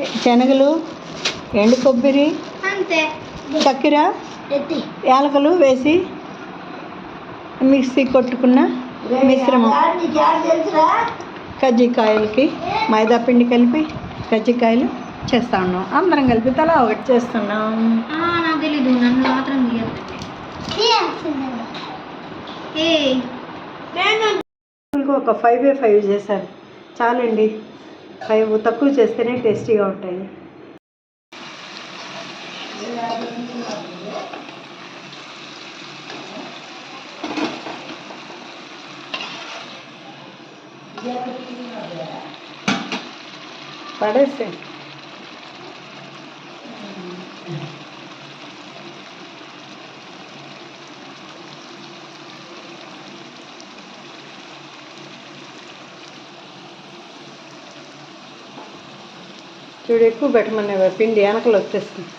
శనగలు ఎండు కొబ్బరి అంతే. చక్కెర యాలకులు వేసి మిక్సీ కొట్టుకున్న మిశ్రమం. కజ్జికాయలకి మైదా పిండి కలిపి కజ్జికాయలు చేస్తా ఉన్నాం. అందరం కలిపి తలా ఒకటి చేస్తున్నాం. నాకు తెలీదు. నన్ను మాత్రం ఒక ఫైవ్ ఏ ఫైవ్ చేశారు. చాలండి. ఫైవ్ తక్కువ చేస్తేనే టేస్టీగా ఉంటాయి పడేసే చూడు ఎక్కువ పెట్టమనేవా పిండి వెనకలు వచ్చేస్తుంది